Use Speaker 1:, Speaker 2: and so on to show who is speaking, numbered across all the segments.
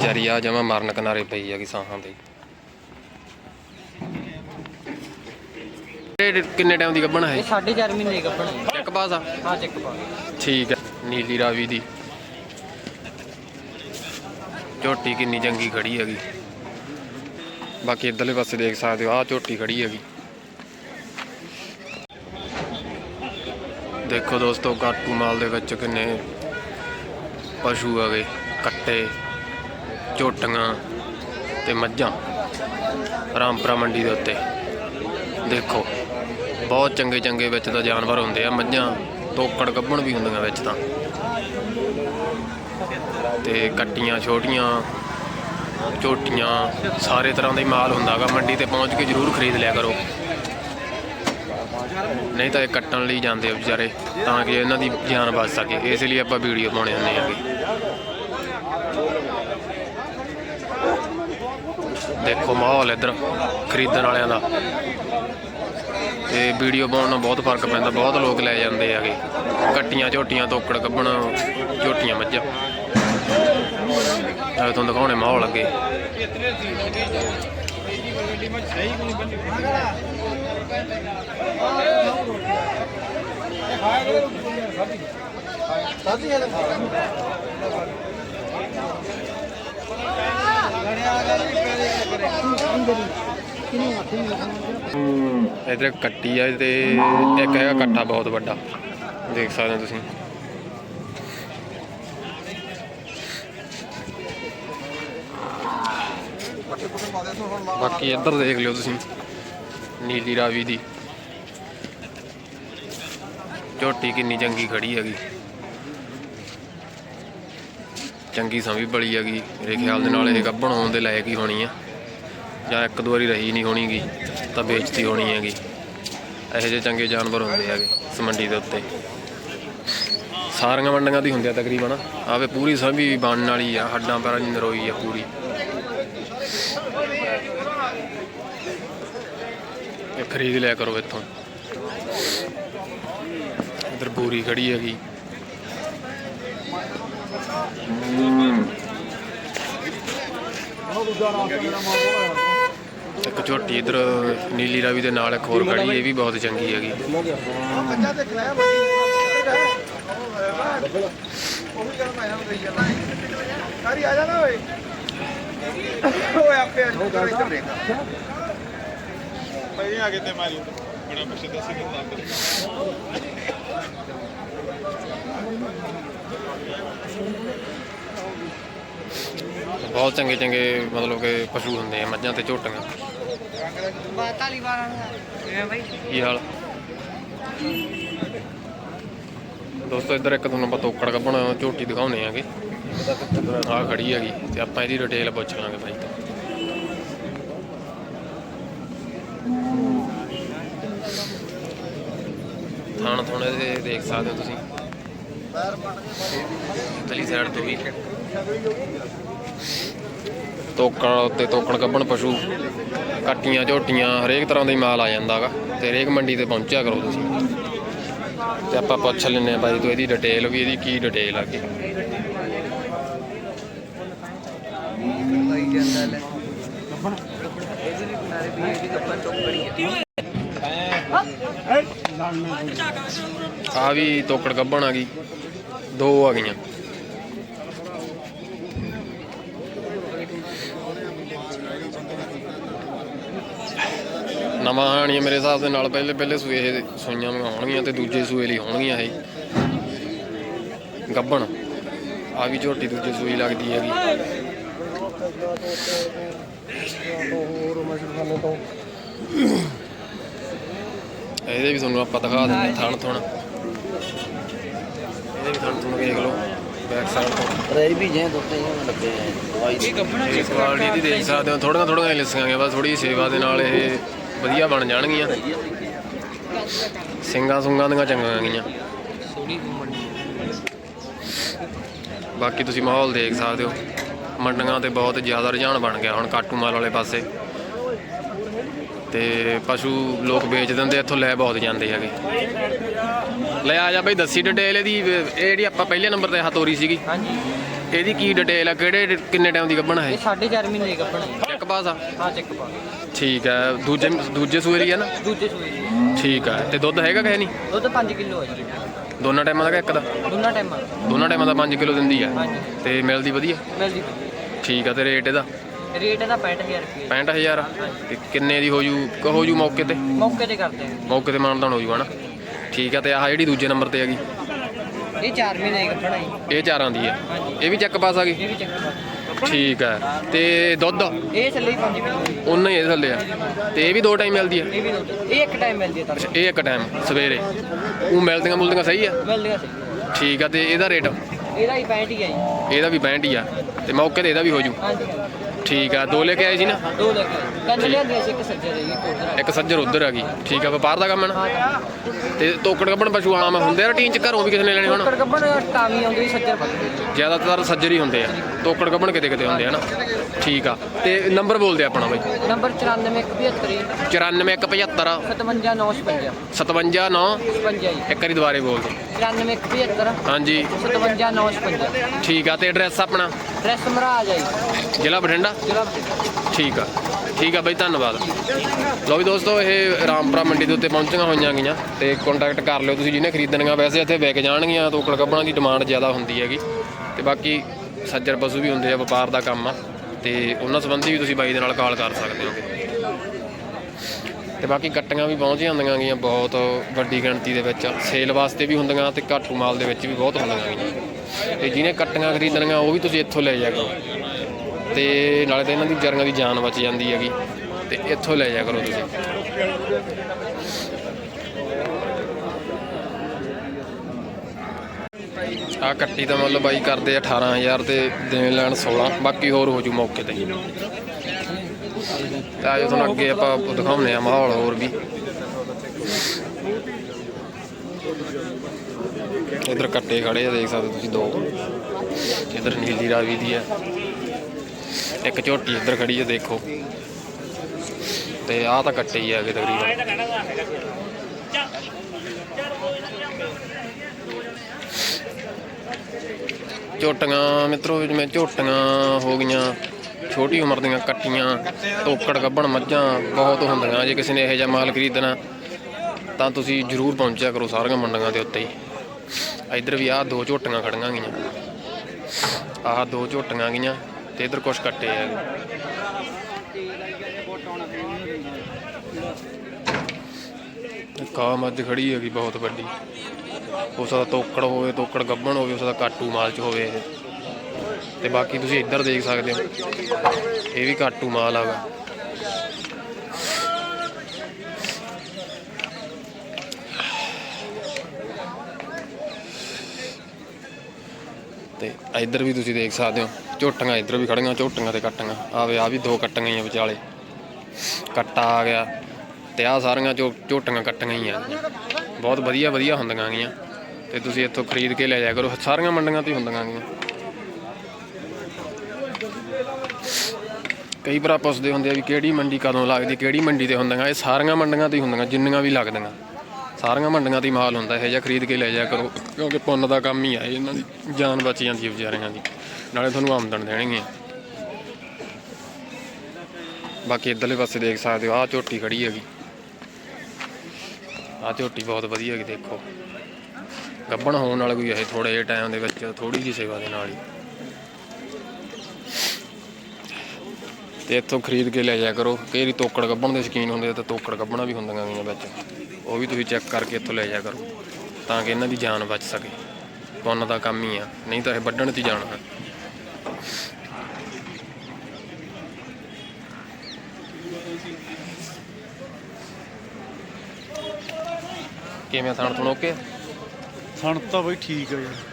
Speaker 1: ਵਿਚਾਰੀ ਆ ਜਮਾ ਮਰਨ ਕਿਨਾਰੇ ਪਈ ਹੈਗੀ ਸਾਹਾਂ ਤੇ। ਇਹ ਕਿੰਨੇ ਟਾਈਮ ਦੀ ਗੱਭਣ ਹੈ
Speaker 2: ਇਹ? 4.5 ਮਹੀਨੇ ਕੱਪਣਾ
Speaker 1: ਇੱਕ ਪਾਸ ਆ?
Speaker 2: ਹਾਂ ਚੈੱਕ ਪਾ
Speaker 1: ਠੀਕ ਹੈ ਨੀਲੀ ਰਾਵੀ ਦੀ। ਝੋਟੀ ਕਿੰਨੀ ਚੰਗੀ ਖੜੀ ਹੈਗੀ। ਬਾਕੀ ਇਧਰਲੇ ਪਾਸੇ ਦੇਖ ਸਕਦੇ ਹੋ ਆਹ ਝੋਟੀ ਖੜੀ ਹੈਗੀ। ਦੇਖੋ ਦੋਸਤੋ ਕਾਟੂ ਮਾਲ ਦੇ ਵਿੱਚ ਕਿੰਨੇ ਪਸ਼ੂ ਹੈਗੇ ਕੱਟੇ। ਝੋਟੀਆਂ ਤੇ ਮੱਝਾਂ ਰਾਮਪੁਰਾ ਮੰਡੀ ਦੇ ਉੱਤੇ। ਦੇਖੋ, ਬਹੁਤ ਚੰਗੇ ਚੰਗੇ ਵਿੱਚ ਤਾਂ ਜਾਨਵਰ ਹੁੰਦੇ ਆ, ਮੱਝਾਂ ਤੋਕੜ ਗੱਭਣ ਵੀ ਹੁੰਦੀਆਂ ਵਿੱਚ ਤਾਂ। ਤੇ ਕੱਟੀਆਂ ਛੋਟੀਆਂ, ਝੋਟੀਆਂ, ਸਾਰੇ ਤਰ੍ਹਾਂ ਦਾ ਹੀ ਮਾਲ ਹੁੰਦਾਗਾ ਮੰਡੀ ਤੇ ਪਹੁੰਚ ਕੇ ਜ਼ਰੂਰ ਖਰੀਦ ਲਿਆ ਕਰੋ। ਨਹੀਂ ਤਾਂ ਇਹ ਕੱਟਣ ਲਈ ਜਾਂਦੇ ਵਿਚਾਰੇ, ਤਾਂ ਕਿ ਇਹਨਾਂ ਦੀ ਜਾਨ ਬਚ ਸਕੇ, ਇਸ ਲਈ ਆਪਾਂ ਵੀਡੀਓ ਪਾਉਣੇ ਹੁੰਦੇ ਆਗੇ ਦੇਖੋ ਮਾਹੌਲ ਇੱਧਰ ਖਰੀਦਣ ਵਾਲਿਆਂ ਦਾ। ਤੇ ਵੀਡੀਓ ਬਣਾਉਣ ਨਾਲ ਬਹੁਤ ਫ਼ਰਕ ਪੈਂਦਾ, ਬਹੁਤ ਲੋਕ ਲੈ ਜਾਂਦੇ ਹੈਗੇ। ਕੱਟੀਆਂ ਝੋਟੀਆਂ ਤੋਕੜ ਕੱਢਣ, ਝੋਟੀਆਂ ਮੱਝਾਂ। ਨਾਲੇ ਤੁਹਾਨੂੰ ਦਿਖਾਉਣੇ ਮਾਹੌਲ ਅੱਗੇ। ਇਧਰ ਕੱਟੀ ਆ ਤੇ ਇੱਕ ਹੈਗਾ ਕੱਟਾ ਬਹੁਤ ਵੱਡਾ, ਦੇਖ ਸਕਦੇ ਹੋ ਤੁਸੀਂ। ਬਾਕੀ ਇੱਧਰ ਦੇਖ ਲਿਓ ਤੁਸੀਂ, ਨੀਲੀ ਰਾਵੀ ਦੀ। ਝੋਟੀ ਕਿੰਨੀ ਚੰਗੀ ਖੜੀ ਹੈਗੀ। ਚੰਗੀ ਸੰਭੀ ਬੜੀ ਹੈਗੀ, ਮੇਰੇ ਖਿਆਲ ਦੇ ਨਾਲ ਇਹ ਗੱਭਣ ਹੋਣ ਦੇ ਲਾਇਕ ਹੀ ਹੋਣੀ ਆ। ਜਾਂ ਇੱਕ ਦੋ ਵਾਰੀ ਰਹੀ ਨਹੀਂ ਹੋਣੀਗੀ, ਤਾਂ ਵੇਚਤੀ ਹੋਣੀ ਹੈਗੀ। ਇਹੋ ਜਿਹੇ ਚੰਗੇ ਜਾਨਵਰ ਹੁੰਦੇ ਹੈਗੇ, ਇਸ ਮੰਡੀ ਦੇ ਉੱਤੇ। ਸਾਰੀਆਂ ਮੰਡੀਆਂ ਦੀ ਆ ਤਕਰੀਬਨ। ਆਵੇ ਪੂਰੀ ਸਮੀ ਬਣਨ ਵਾਲੀ ਆ, ਹੱਡਾਂ ਪੈਰਾਂ ਦੀ ਨਰੋਈ ਆ ਪੂਰੀ। ਇਹ ਖਰੀਦ ਲਿਆ ਕਰੋ ਇੱਥੋਂ। ਇਧਰ ਬੂਰੀ ਖੜੀ ਹੈਗੀ। ਇੱਕ ਝੋਟੀ ਇਧਰ ਨੀਲੀ ਰਾਵੀ ਦੇ ਨਾਲ ਇੱਕ ਹੋਰ ਖੜੀ ਇਹ ਵੀ ਬਹੁਤ ਚੰਗੀ ਹੈਗੀ।
Speaker 3: ਸਾਰੀ ਆ ਜਾਣਾ ਓਏ ਓਏ। ਆਪੇ ਆ ਜਾਓ ਇੱਧਰ ਦੇਖ
Speaker 4: ਭਾਈ ਆ ਗਏ ਤੇ ਮਾਰੀ ਬੜਾ ਕੁਛ ਦੱਸ ਕੇ ਲੱਗ
Speaker 1: ਬਹੁਤ ਚੰਗੇ ਚੰਗੇ ਮਤਲਬ ਕਿ ਪਸ਼ੂ ਹੁੰਦੇ ਆ ਮੱਝਾਂ ਤੇ ਝੋਟੀਆਂ।
Speaker 2: ਤਾਲੀ ਵਾਰਾਂ ਕਿਵੇਂ ਬਾਈ?
Speaker 1: ਕੀ ਹਾਲ? ਦੋਸਤੋ ਇੱਧਰ ਇੱਕ ਤੁਹਾਨੂੰ ਆਪਾਂ ਤੋਕੜ ਕੱਢਣ ਝੋਟੀ ਦਿਖਾਉਣੇ ਆਗੇ। ਆਹ ਖੜੀ ਹੈਗੀ ਤੇ ਆਪਾਂ ਇਹਦੀ ਡਿਟੇਲ ਪੁੱਛ ਲਾਂਗੇ ਬਾਈ ਤੋਂ। ਥਾਣ ਥੋਣੇ ਦੇ ਦੇਖ ਸਕਦੇ ਹੋ ਤੁਸੀਂ। ਤਲੀ ਸਾਈਡ ਤੋਂ ਵੀ। ਤੋਕਣ ਤੇ ਤੋਕਣ ਕੱਢਣ ਪਸ਼ੂ ਕੱਟੀਆਂ ਝੋਟੀਆਂ ਹਰੇਕ ਤਰ੍ਹਾਂ ਦਾ ਹੀ ਮਾਲ ਆ ਜਾਂਦਾਗਾ ਤੇ ਹਰੇਕ ਮੰਡੀ ਤੇ ਪਹੁੰਚਿਆ ਕਰੋ ਤੁਸੀਂ। ਤੇ ਆਪਾਂ ਪੁੱਛ ਲੈਨੇ ਆ ਬਾਈ ਤੋਂ ਇਹਦੀ ਡਿਟੇਲ ਵੀ ਇਹਦੀ ਕੀ ਡਿਟੇਲ ਆ
Speaker 2: ਹੈ
Speaker 1: ਆ ਵੀ ਤੋਕੜ ਕੱਢਣ ਆ ਗਈ। ਦੋ ਆ ਗਈਆਂ। ਨਵਾਂ ਹਾਣੀ ਮੇਰੇ ਹਿਸਾਬ ਦੇ ਨਾਲ ਪਹਿਲੇ ਪਹਿਲੇ ਸੂਏ ਇਹ ਸੂਈਆਂ ਵੀ ਹੋਣਗੀਆਂ ਤੇ ਦੂਜੇ ਸੂਏ ਲਈ ਹੋਣਗੀਆਂ ਇਹ। ਗੱਬਣ ਆ ਵੀ ਝੋਟੀ ਦੂਜੇ ਸੂਈ ਲੱਗਦੀ ਹੈਗੀ। ਇਹਦੇ ਵੀ ਤੁਹਾਨੂੰ ਆਪਾਂ ਦਿਖਾ ਦਿੰਦੇ ਥਣ ਥਣ ਥਣ ਥਣ ਵੇਖ ਲਓ ਬੈਕ ਸਾਈਡ ਤੋਂ।
Speaker 5: ਰਹੀ ਵੀ ਜੇ ਦੁੱਤੇ ਹੀ ਲੱਗੇ ਦਵਾਈ ਦੀ
Speaker 1: ਇਹ ਕੁਆਲਿਟੀ ਦੀ ਦੇਖ ਸਕਦੇ ਹੋ ਥੋੜੀਆਂ ਥੋੜੀਆਂ ਲਿਸੀਆਂ ਬਸ ਥੋੜੀ ਸੇਵਾ ਦੇ ਨਾਲ ਇਹ ਵਧੀਆ ਬਣ ਜਾਣਗੀਆਂ। ਸਿੰਗਾਂ ਸੁੰਗਾਂ ਦੀਆਂ ਚੰਗੀਆਂ ਗਈਆਂ ਬਾਕੀ ਤੁਸੀਂ ਮਾਹੌਲ ਦੇਖ ਸਕਦੇ ਹੋ ਮੰਡੀਆਂ ਤੇ ਬਹੁਤ ਜ਼ਿਆਦਾ ਰੁਝਾਨ ਬਣ ਗਿਆ ਹੁਣ ਕਾਟੂ ਮਾਲ ਵਾਲੇ ਪਾਸੇ। ਤੇ ਪਸ਼ੂ ਲੋਕ ਵੇਚ ਦਿੰਦੇ ਇੱਥੋਂ ਲੈ ਬਹੁਤ ਜਾਂਦੇ ਹੈਗੇ। ਲੈ ਆ ਜਾ ਬਈ ਦੱਸੀ ਡਿਟੇਲ ਇਹਦੀ ਇਹ ਜਿਹੜੀ ਆਪਾਂ ਪਹਿਲੇ ਨੰਬਰ ਤੇ ਹਤੋਰੀ ਸੀਗੀ।
Speaker 2: ਹਾਂਜੀ।
Speaker 1: ਇਹਦੀ ਕੀ ਡਿਟੇਲ ਆ? ਕਿਹੜੇ ਕਿੰਨੇ ਟਾਈਮ ਦੀ ਗੱਭਣ ਹੈ
Speaker 2: ਇਹ? 4.5 ਮਹੀਨੇ ਕੱਪਣਾ ਹੈ
Speaker 1: ਇੱਕ ਪਾਸ ਆ
Speaker 2: ਹਾਂ ਚੈੱਕ ਪਾ।
Speaker 1: ਠੀਕ ਹੈ ਦੂਜੇ ਦੂਜੇ ਸੂਏ ਦੀ ਆ ਨਾ?
Speaker 2: ਦੂਜੇ ਸੂਏ ਦੀ।
Speaker 1: ਠੀਕ ਹੈ ਤੇ ਦੁੱਧ ਹੈਗਾ ਕਿ ਨਹੀਂ?
Speaker 2: ਦੁੱਧ 5 ਕਿਲੋ ਹੈ ਜੀ।
Speaker 1: ਦੋਨਾਂ ਟਾਈਮਾਂ ਦਾ ਕਿ ਇੱਕ ਦਾ?
Speaker 2: ਦੋਨਾਂ ਟਾਈਮਾਂ
Speaker 1: ਦੋਨਾਂ ਟਾਈਮਾਂ ਦਾ 5 ਕਿਲੋ ਦਿੰਦੀ ਆ।
Speaker 2: ਹਾਂਜੀ।
Speaker 1: ਤੇ ਮਿਲਦੀ ਵਧੀਆ?
Speaker 2: ਮਿਲਦੀ।
Speaker 1: ਠੀਕ ਆ ਤੇ ਰੇਟ ਇਹਦਾ?
Speaker 2: ਰੇਟ ਇਹਦਾ 65000 ਰੁਪਏ
Speaker 1: 65000 ਤੇ ਕਿੰਨੇ ਦੀ ਹੋ ਜੂ ਹੋ ਜੂ ਮੌਕੇ ਤੇ?
Speaker 2: ਮੌਕੇ ਤੇ ਕਰਦੇ ਹਾਂ
Speaker 1: ਮੌਕੇ ਤੇ ਮਾਨਦਾਨ ਹੋ ਜੂ ਹਨਾ? ਠੀਕ ਆ ਤੇ ਆਹ ਜਿਹੜੀ ਦੂਜੇ ਨੰਬਰ ਤੇ ਹੈਗੀ?
Speaker 2: ਇਹ 4 ਮਹੀਨੇ ਕੱਪਣਾ ਹੈ
Speaker 1: ਇਹ ਚਾਰਾਂ ਦੀ ਹੈ ਇਹ ਵੀ ਚੱਕ ਪਾਸ ਆ ਗਈ
Speaker 2: ਇਹ ਵੀ ਚੈੱਕ
Speaker 1: ਠੀਕ ਹੈ ਤੇ ਦੁੱਧ?
Speaker 2: ਇਹ ਥੱਲੇ ਹੀ 5 ਕਿਲੋ ਹੈ।
Speaker 1: ਉਹਨਾਂ ਹੀ ਥੱਲੇ ਆ। ਤੇ ਇਹ ਵੀ ਦੋ ਟਾਈਮ ਮਿਲਦੀ ਹੈ
Speaker 2: ਇਹ ਵੀ ਦੁੱਧ ਇਹ ਇੱਕ ਟਾਈਮ ਮਿਲਦੀ ਹੈ ਤੁਹਾਨੂੰ
Speaker 1: ਇਹ ਇੱਕ ਟਾਈਮ ਸਵੇਰੇ। ਉਹ ਮਿਲਦੀਆਂ ਮੁਲਦੀਆਂ ਸਹੀ ਆ?
Speaker 2: ਮਿਲਦੀ ਹੈ ਸਹੀ
Speaker 1: ਠੀਕ ਆ ਤੇ ਇਹਦਾ ਰੇਟ?
Speaker 2: ਇਹਦਾ ਹੀ 65 ਹੀ ਹੈ ਜੀ।
Speaker 1: ਇਹਦਾ ਵੀ 65 ਹੀ ਆ। ਤੇ ਮੌਕੇ ਤੇ ਇਹਦਾ ਵੀ ਹੋ ਜੂ
Speaker 2: ਹਾਂਜੀ।
Speaker 1: ਠੀਕ ਆ ਦੋ ਲੈ ਕੇ ਆਏ ਸੀ ਨਾ?
Speaker 2: ਦੋ ਲੈ ਕੇ। ਤਿੰਨ ਲਿਆਂਦੀਆਂ ਸੀ ਇੱਕ ਸੱਜੇ ਰਹੀ ਕੋਲ
Speaker 1: ਇੱਕ ਸੱਜਰ ਉਧਰ ਆ ਗਈ। ਠੀਕ ਆ ਵਪਾਰ ਦਾ ਕੰਮ ਹੈ ਨਾ? ਤੇ ਤੋਕੜ ਕੱਪਣ ਪਸ਼ੂ ਆਮ ਹੁੰਦੇ ਆ ਰਟੀਨ ਚ? ਘਰੋਂ ਵੀ ਕਿਸੇ ਨੇ ਲੈਣੇ ਹੁਣ?
Speaker 2: ਟੋਕੜ ਕੱਪਣ ਟਾਵੀ ਆਉਂਦੀ ਸੱਜਰ ਬੱਕਰੀ
Speaker 1: ਜ਼ਿਆਦਾਤਰ ਸੱਜਰ ਹੀ ਹੁੰਦੇ ਆ। ਤੋਕੜ ਕੱਪਣ ਕਿਤੇ ਕਿਤੇ ਹੁੰਦੇ ਆ ਨਾ? ਠੀਕ ਆ। ਤੇ ਨੰਬਰ ਬੋਲਦੇ ਆਪਣਾ ਬਾਈ।
Speaker 2: ਨੰਬਰ 94175
Speaker 1: 94175
Speaker 2: 57956
Speaker 1: 579
Speaker 2: 56 ਜੀ।
Speaker 1: ਇੱਕ ਵਾਰੀ ਦੁਬਾਰੇ ਬੋਲ ਦਿਓ।
Speaker 2: 94175
Speaker 1: ਹਾਂਜੀ।
Speaker 2: 57956
Speaker 1: ਠੀਕ ਆ ਤੇ ਐਡਰੈਸ ਆਪਣਾ?
Speaker 2: ਡਰੈਸ ਮਹਾਰਾਜ ਆ ਜੀ।
Speaker 1: ਜ਼ਿਲ੍ਹਾ ਬਠਿੰਡਾ?
Speaker 2: ਜ਼ਿਲ੍ਹਾ ਬਠਿੰਡਾ।
Speaker 1: ਠੀਕ ਆ। ਠੀਕ ਆ ਬਾਈ ਧੰਨਵਾਦ। ਲਓ ਵੀ ਦੋਸਤੋ ਇਹ ਰਾਮਪੁਰਾ ਮੰਡੀ ਦੇ ਉੱਤੇ ਪਹੁੰਚੀਆਂ ਹੋਈਆਂ ਗਈਆਂ ਤੇ ਕੰਟੈਕਟ ਕਰ ਲਿਓ ਤੁਸੀਂ ਜਿਹਨੇ ਖਰੀਦਣੀਆਂ। ਵੈਸੇ ਇੱਥੇ ਵਿਕ ਜਾਣਗੀਆਂ ਤੋਕੜ ਕੱਪੜਾਂ ਦੀ ਡਿਮਾਂਡ ਜ਼ਿਆਦਾ ਹੁੰਦੀ ਹੈਗੀ। ਤੇ ਬਾਕੀ ਸੱਜਰ ਪਸ਼ੂ ਵੀ ਹੁੰਦੇ ਆ ਵਪਾਰ ਦਾ ਕੰਮ ਆ। ਤੇ ਉਹਨਾਂ ਸੰਬੰਧੀ ਵੀ ਤੁਸੀਂ ਬਾਈ ਦੇ ਨਾਲ ਕਾਲ ਕਰ ਸਕਦੇ ਹੋਗੇ ਤੇ ਬਾਕੀ ਕੱਟੀਆਂ ਵੀ ਪਹੁੰਚੀਆਂ ਹੁੰਦੀਆਂ ਗੀਆਂ ਬਹੁਤ ਵੱਡੀ ਗਿਣਤੀ ਦੇ ਵਿੱਚ। ਸੇਲ ਵਾਸਤੇ ਵੀ ਹੁੰਦੀਆਂ ਤੇ ਘਾਟੂ ਮਾਲ ਦੇ ਵਿੱਚ ਵੀ ਬਹੁਤ ਹੁੰਦੀਆਂ ਗੀਆਂ ਤੇ ਜਿਹਨੇ ਕੱਟੀਆਂ ਖਰੀਦਣੀਆਂ ਉਹ ਵੀ ਤੁਸੀਂ ਇੱਥੋਂ ਲੈ ਜਾ ਕਰੋ ਤੇ ਨਾਲੇ ਤਾਂ ਇਹਨਾਂ ਦੀ ਵਿਚਾਰੀਆਂ ਦੀ ਜਾਨ ਬਚ ਜਾਂਦੀ ਹੈਗੀ। ਤੇ ਇੱਥੋਂ ਲੈ ਜਾ ਕਰੋ ਤੁਸੀਂ। ਆ ਕੱਟੀ ਦਾ ਮੁੱਲ ਬਾਈ ਕਰਦੇ ਆ 18000 ਤੇ ਦੇਣ ਲੈਣ 16 ਬਾਕੀ ਹੋਰ ਹੋ ਜੂ ਮੌਕੇ ਤੇ। ਤੇ ਆਜੋ ਤੁਹਾਨੂੰ ਅੱਗੇ ਆਪਾਂ ਦਿਖਾਉਂਦੇ ਆ ਮਾਹੌਲ ਹੋਰ ਵੀ। ਇਧਰ ਕੱਟੇ ਖੜੇ ਆ, ਦੇਖ ਸਕਦੇ ਤੁਸੀਂ ਦੋ। ਇਧਰ ਨੀਲੀ ਰਾਵੀ ਦੀ ਹੈ ਇੱਕ ਝੋਟੀ ਇੱਧਰ ਖੜੀ ਹੈ ਦੇਖੋ। ਤੇ ਆਹ ਤਾਂ ਕੱਟੇ ਹੀ ਹੈਗੇ ਤਕਰੀਬਨ। ਝੋਟੀਆਂ ਮਿੱਤਰੋ, ਜਿਵੇਂ ਝੋਟੀਆਂ ਹੋ ਗਈਆਂ, ਛੋਟੀ ਉਮਰ ਦੀਆਂ ਕੱਟੀਆਂ, ਤੋਕੜ ਗੱਬਣ ਮੱਝਾਂ ਬਹੁਤ ਹੁੰਦੀਆਂ, ਜੇ ਕਿਸੇ ਨੇ ਇਹੋ ਜਿਹਾ ਮਾਲ ਖਰੀਦਣਾ, ਤਾਂ ਤੁਸੀਂ ਜ਼ਰੂਰ ਪਹੁੰਚਿਆ ਕਰੋ ਸਾਰੀਆਂ ਮੰਡੀਆਂ ਦੇ ਉੱਤੇ ਹੀ। ਇੱਧਰ ਵੀ ਆਹ ਦੋ ਝੋਟੀਆਂ ਖੜੀਆਂ ਗਈਆਂ। ਆਹ ਦੋ ਝੋਟੀਆਂ ਗਈਆਂ। ਤੇ ਇਧਰ ਕੁਛ ਕੱਟੇ ਆ। ਕਾਮ ਅੱਜ ਖੜੀ ਹੈਗੀ ਬਹੁਤ ਵੱਡੀ। ਹੋ ਸਕਦਾ ਤੋਕੜ ਹੋਵੇ, ਤੋਕੜ ਗੱਬਣ ਹੋਵੇ ਹੋ ਸਕਦਾ ਕਾਟੂ ਮਾਲ ਚ ਹੋਵੇ ਇਹ। ਤੇ ਬਾਕੀ ਤੁਸੀਂ ਇੱਧਰ ਦੇਖ ਸਕਦੇ ਹੋ। ਇਹ ਵੀ ਕਾਟੂ ਮਾਲ ਹੈਗਾ ਤੇ ਇੱਧਰ ਵੀ ਤੁਸੀਂ ਦੇਖ ਸਕਦੇ ਹੋ। ਝੋਟੀਆਂ, ਇੱਧਰ ਵੀ ਖੜੀਆਂ ਝੋਟੀਆਂ ਤੇ ਕੱਟੀਆਂ। ਆਵੇ ਆ ਵੀ ਦੋ ਕੱਟੀਆਂ ਹੀ ਆ ਵਿਚਾਲੇ। ਕੱਟਾ ਆ ਗਿਆ ਤੇ ਆ ਸਾਰੀਆਂ ਝੋ- ਝੋਟੀਆਂ ਕੱਟੀਆਂ ਹੀ ਆ। ਬਹੁਤ ਵਧੀਆ ਵਧੀਆ ਹੁੰਦੀਆਂ ਗੀਆਂ। ਤੇ ਤੁਸੀਂ ਇੱਥੋਂ ਖਰੀਦ ਕੇ ਲੈ ਜਾਇਆ ਕਰੋ। ਸਾਰੀਆਂ ਮੰਡੀਆਂ ਤੇ ਹੀ ਹੁੰਦੀਆਂ ਗੀਆਂ। ਕਈ ਵਾਰ ਪੁੱਛਦੇ ਹੁੰਦੇ ਆ ਵੀ ਕਿਹੜੀ ਮੰਡੀ ਕਦੋਂ ਲੱਗਦੀ, ਕਿਹੜੀ ਮੰਡੀ ਤੇ ਹੁੰਦੀਆਂ। ਇਹ ਸਾਰੀਆਂ ਮੰਡੀਆਂ ਤੇ ਹੀ ਹੁੰਦੀਆਂ, ਜਿੰਨੀਆਂ ਵੀ ਲੱਗਦੀਆਂ। ਸਾਰੀਆਂ ਮੰਡੀਆਂ ਤੇ ਹੀ ਮਾਲ ਹੁੰਦਾ, ਇਹ ਜਿਹਾ ਖਰੀਦ ਕੇ ਲੈ ਜਾਇਆ ਕਰੋ। ਕਿਉਂਕਿ ਪੁੰਨ ਦਾ ਕੰਮ ਹੀ ਆ, ਇਹਨਾਂ ਦੀ ਜਾਨ ਬਚ ਜਾਂਦੀ ਹੈ ਵਿਚਾਰਿਆਂ ਦੀ। ਨਾਲੇ ਤੁਹਾਨੂੰ ਆਮਦਨ ਦੇਣਗੇ। ਬਾਕੀ ਇੱਧਰਲੇ ਪਾਸੇ ਦੇਖ ਸਕਦੇ ਹੋ, ਆਹ ਝੋਟੀ ਖੜੀ ਹੈਗੀ। ਆਹ ਝੋਟੀ ਬਹੁਤ ਵਧੀਆ ਹੈਗੀ, ਦੇਖੋ। ਗੱਬਣ ਹੋਣ ਵਾਲਾ ਕੋਈ ਇਹ ਥੋੜੇ ਜਿਹੇ ਟਾਈਮ ਦੇ ਵਿੱਚ ਥੋੜੀ ਜਿਹੀ ਸੇਵਾ ਦੇ ਨਾਲ ਹੀ। ਤੇ ਇੱਥੋਂ ਖਰੀਦ ਕੇ ਲੈ ਜਾਇਆ ਕਰੋ। ਕਈ ਵਾਰੀ ਤੋਕੜ ਗੱਬਣ ਦੇ ਸ਼ਕੀਨ ਹੁੰਦੇ ਤਾਂ ਤੋਕੜ ਗੱਬਣਾ ਵੀ ਹੁੰਦੀਆਂ ਗਈਆਂ ਵਿੱਚ। ਉਹ ਵੀ ਤੁਸੀਂ ਚੈੱਕ ਕਰਕੇ ਇੱਥੋਂ ਲੈ ਜਾਇਆ ਕਰੋ, ਤਾਂ ਕਿ ਇਹਨਾਂ ਦੀ ਜਾਨ ਬਚ ਸਕੇ। ਪੁੰਨ ਦਾ ਕੰਮ ਹੀ ਆ, ਨਹੀਂ ਤਾਂ ਇਹ ਵੱਢਣ 'ਚ ਹੀ ਜਾਣਾ। ਕਿਵੇਂ ਥਾਣ ਥੁਣ ਓਕੇ?
Speaker 6: ਸਣ ਤਾਂ ਬਈ ਠੀਕ ਆ ਯਾਰ।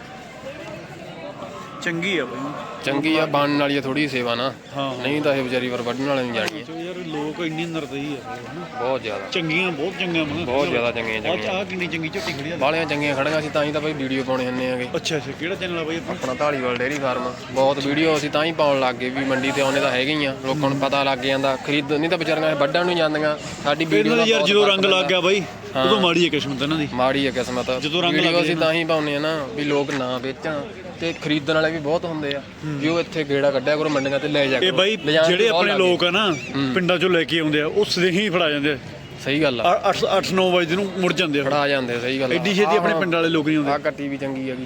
Speaker 6: ਚੰਗੀ ਆ ਬਈ।
Speaker 1: ਚੰਗੀ ਆ ਬਣਨ ਵਾਲੀ ਆ ਥੋੜੀ ਸੇਵਾ ਨਾ।
Speaker 6: ਹਾਂ।
Speaker 1: ਨਹੀਂ ਤਾਂ ਇਹ ਵਿਚਾਰੀ ਵਰ ਵੱਢਣ ਵਾਲੇ ਨਹੀਂ ਜਾਣੀ
Speaker 6: ਯਾਰ ਲੋਕ ਇੰਨੀ ਨਰਦਈ ਆ ਬਈ, ਹਨਾ।
Speaker 1: ਬਹੁਤ ਜ਼ਿਆਦਾ।
Speaker 6: ਚੰਗੀਆਂ ਬਹੁਤ ਚੰਗੀਆਂ ਮੈਂ
Speaker 1: ਬਹੁਤ ਜ਼ਿਆਦਾ ਚੰਗੀਆਂ ਚੰਗੀਆਂ।
Speaker 6: ਆ ਕਿੰਨੀ ਚੰਗੀ ਝੋਟੀ ਖੜੀ ਆ।
Speaker 1: ਬਾਲੀਆਂ ਚੰਗੀਆਂ ਖੜੀਆਂ ਸੀ ਤਾਂ ਹੀ ਤਾਂ ਬਈ ਵੀਡੀਓ ਪਾਉਣੇ ਹੁੰਦੇ ਆਗੇ
Speaker 6: ਅੱਛਾ ਅੱਛਾ। ਕਿਹੜਾ ਚੈਨਲ ਆ ਬਈ ਆਪਣਾ?
Speaker 1: ਆਪਣਾ ਢਾਲੀਵਾਲ ਡੇਅਰੀ ਫਾਰਮ ਬਹੁਤ ਵੀਡੀਓ ਅਸੀਂ ਤਾਂ ਹੀ ਪਾਉਣ ਲੱਗ ਗਏ ਵੀ ਮੰਡੀ ਤੇ ਆਉਣੇ ਤਾਂ ਹੈਗੇ ਹੀ ਆ। ਲੋਕਾਂ ਨੂੰ ਪਤਾ ਲੱਗ ਜਾਂਦਾ। ਖਰੀਦ ਨਹੀਂ ਤਾਂ ਵਿਚਾਰੀਆਂ ਇਹ ਵੱਢਣ ਨੂੰ ਜਾਂਦੀਆਂ। ਸਾਡੀ ਵੀਡੀਓ
Speaker 6: ਇਹਨਾਂ
Speaker 1: ਦਾ
Speaker 6: ਦੇ ਯਾਰ
Speaker 1: ਬਹੁਤ
Speaker 6: ਜਦੋਂ ਰੰਗ ਲੱਗ ਗਿਆ ਬਈ। ਉਦੋਂ ਮਾੜੀ ਹੈ ਕਿਸਮਤ ਇਹਨਾਂ ਦੀ।
Speaker 1: ਮਾੜੀ ਹੈ ਕਿਸਮਤ।
Speaker 6: ਜਦੋਂ ਰੰਗ ਲੱਗ
Speaker 1: ਅਸੀਂ। ਤਾਂ ਹੀ ਪਾਉਨੇ ਆ ਨਾ ਵੀ ਲੋਕ ਨਾ ਵੇਚਣ ਤੇ ਖਰੀਦਣ ਵਾਲੇ ਵੀ ਬਹੁਤ ਹੁੰਦੇ ਆ। ਵੀ ਉਹ ਇੱਥੇ ਗੇੜਾ ਕੱਢਿਆ ਕਰੋ ਮੰਡੀਆਂ ਤੇ ਲੈ ਜਾ
Speaker 6: ਇਹ
Speaker 1: ਕਰੋ।
Speaker 6: ਬਾਈ ਜਿਹੜੇ ਆਪਣੇ। ਲੋਕ ਆ ਨਾ ਪਿੰਡਾਂ ਚੋਂ ਲੈ ਕੇ ਆਉਂਦੇ ਆ ਉਹ ਸਦੇਹੀ ਫੜਾ ਜਾਂਦੇ ਆ।
Speaker 1: ਸਹੀ ਗੱਲ ਆ।
Speaker 6: 8 8 9 ਵਜੇ ਨੂੰ ਮੁੜ ਜਾਂਦੇ ਆ
Speaker 1: ਫੜਾ ਜਾਂਦੇ ਸਹੀ ਗੱਲ ਆ।
Speaker 6: ਐਡੀ ਛੇਤੀ ਆਪਣੇ ਪਿੰਡ ਵਾਲੇ ਲੋਕ ਨਹੀਂ
Speaker 1: ਆ
Speaker 6: ਆਉਂਦੇ
Speaker 1: ਕੱਟੀ ਵੀ ਚੰਗੀ ਹੈਗੀ।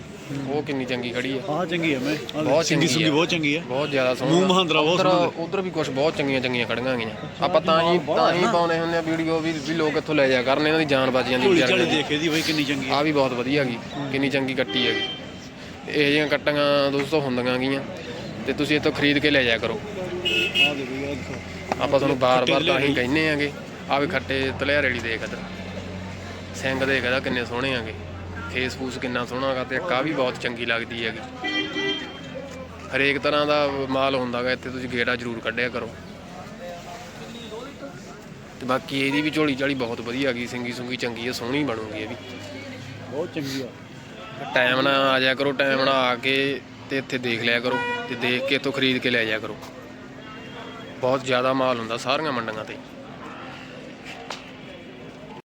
Speaker 1: ਉਹ ਕਿੰਨੀ ਚੰਗੀ ਖੜੀ ਆ।
Speaker 6: ਆਹ ਚੰਗੀ ਆ ਮੈਂ। ਆਹ
Speaker 1: ਬਹੁਤ
Speaker 6: ਸਿੰਗੀ
Speaker 1: ਚੰਗੀ
Speaker 6: ਸੁੰਗੀ
Speaker 1: ਆ।
Speaker 6: ਬਹੁਤ ਚੰਗੀ ਆ।
Speaker 1: ਬਹੁਤ ਜ਼ਿਆਦਾ ਸੋਹਣਾ
Speaker 6: ਮੂੰਹ ਮਹਾਂਦਰਾ ਬਹੁਤ ਸੋਹਣਾ
Speaker 1: ਉਧਰ ਵੀ ਕੁਝ ਬਹੁਤ ਚੰਗੀਆਂ ਚੰਗੀਆਂ ਖੜੀਆਂ ਗਈਆਂ ਆਪਾਂ ਤਾਂ ਹੀ ਤਾਂ ਹੀ ਪਾਉਨੇ ਹੁੰਦੇ ਆ ਵੀਡੀਓ ਵੀ ਵੀ ਲੋਕ ਇੱਥੋਂ ਲੈ ਜਾ ਕਰਨ ਇਹਨਾਂ ਦੀ ਜਾਨ ਬਚ ਜਾਂਦੀ
Speaker 6: ਝੋਲੀ ਝਾਲੀ ਦੇਖੇ ਦੀ ਬਾਈ ਕਿੰਨੀ ਚੰਗੀ ਆ।
Speaker 1: ਆ ਵੀ ਬਹੁਤ ਵਧੀਆ ਹੈਗੀ। ਕਿੰਨੀ ਚੰਗੀ ਕੱਟੀ ਹੈਗੀ। ਇਹ ਜਿਹੀਆਂ ਕੱਟੀਆਂ ਦੋਸਤੋ ਹੁੰਦੀਆਂ ਗੀਆਂ। ਤੇ ਤੁਸੀਂ ਇੱਥੋਂ ਖਰੀਦ ਕੇ ਲੈ ਜਾਇਆ ਕਰੋ।
Speaker 6: ਆਹ ਦੇਖੋ ਆਹ ਦੇਖੋ।
Speaker 1: ਆਪਾਂ ਤੁਹਾਨੂੰ ਬਾਰ-ਬਾਰ ਤਾਂ ਹੀ। ਕਹਿੰਨੇ ਆਗੇ ਆ ਵੀ ਖੱਟੇ ਤਲਿਆਰੇ ਵਾਲੀ ਦੇਖ ਇੱਧਰ। ਸਿੰਘ ਦੇਖ ਇਹਦਾ ਕਿੰਨੇ ਸੋਹਣੇ ਆਗੇ ਫੇਸ ਫੂਸ ਕਿੰਨਾ ਸੋਹਣਾ ਹੈਗਾ ਤੇ ਆਹ ਵੀ ਬਹੁਤ ਚੰਗੀ ਲੱਗਦੀ ਹੈਗੀ। ਹਰੇਕ ਤਰ੍ਹਾਂ ਦਾ ਮਾਲ ਹੁੰਦਾਗਾ ਇੱਥੇ ਤੁਸੀਂ ਗੇੜਾ ਜ਼ਰੂਰ ਕੱਢਿਆ ਕਰੋ। ਤੇ ਬਾਕੀ ਇਹਦੀ ਵੀ ਝੋਲੀ ਝਾਲੀ ਬਹੁਤ ਵਧੀਆ ਹੈਗੀ ਸਿੰਗੀ ਸੁੰਗੀ ਚੰਗੀ ਹੈ ਸੋਹਣੀ ਬਣੂਗੀ ਇਹ ਵੀ।
Speaker 6: ਬਹੁਤ ਚੰਗੀ ਆ।
Speaker 1: ਟਾਈਮ ਨਾਲ ਆ ਜਾਇਆ ਕਰੋ ਟਾਈਮ ਨਾਲ ਆ ਕੇ ਤੇ ਇੱਥੇ ਦੇਖ ਲਿਆ ਕਰੋ ਤੇ ਦੇਖ ਕੇ ਇੱਥੋਂ ਖਰੀਦ ਕੇ ਲੈ ਜਾਇਆ ਕਰੋ। ਬਹੁਤ ਜ਼ਿਆਦਾ ਮਾਲ ਹੁੰਦਾ ਸਾਰੀਆਂ ਮੰਡੀਆਂ ਤੇ।